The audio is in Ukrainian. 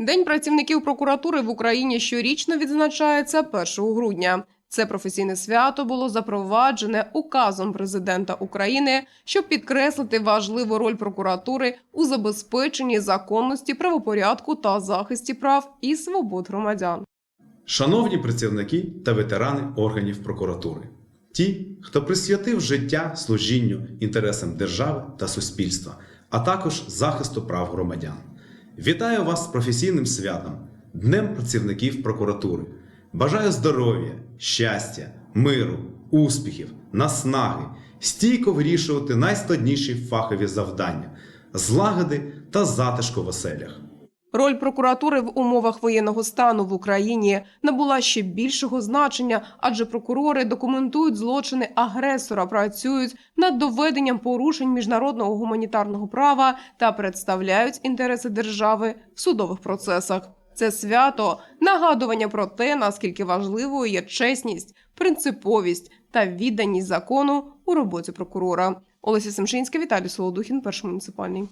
День працівників прокуратури в Україні щорічно відзначається 1 грудня. Це професійне свято було запроваджене указом президента України, щоб підкреслити важливу роль прокуратури у забезпеченні законності, правопорядку та захисті прав і свобод громадян. Шановні працівники та ветерани органів прокуратури, ті, хто присвятив життя служінню інтересам держави та суспільства, а також захисту прав громадян. Вітаю вас з професійним святом, Днем працівників прокуратури. Бажаю здоров'я, щастя, миру, успіхів, наснаги, стійко вирішувати найскладніші фахові завдання, злагоди та затишку в оселях. Роль прокуратури в умовах воєнного стану в Україні набула ще більшого значення, адже прокурори документують злочини агресора, працюють над доведенням порушень міжнародного гуманітарного права та представляють інтереси держави в судових процесах. Це свято нагадування про те, наскільки важливою є чесність, принциповість та відданість закону у роботі прокурора. Олеся Семшинська, Віталій Солодухін, перший муніципальний.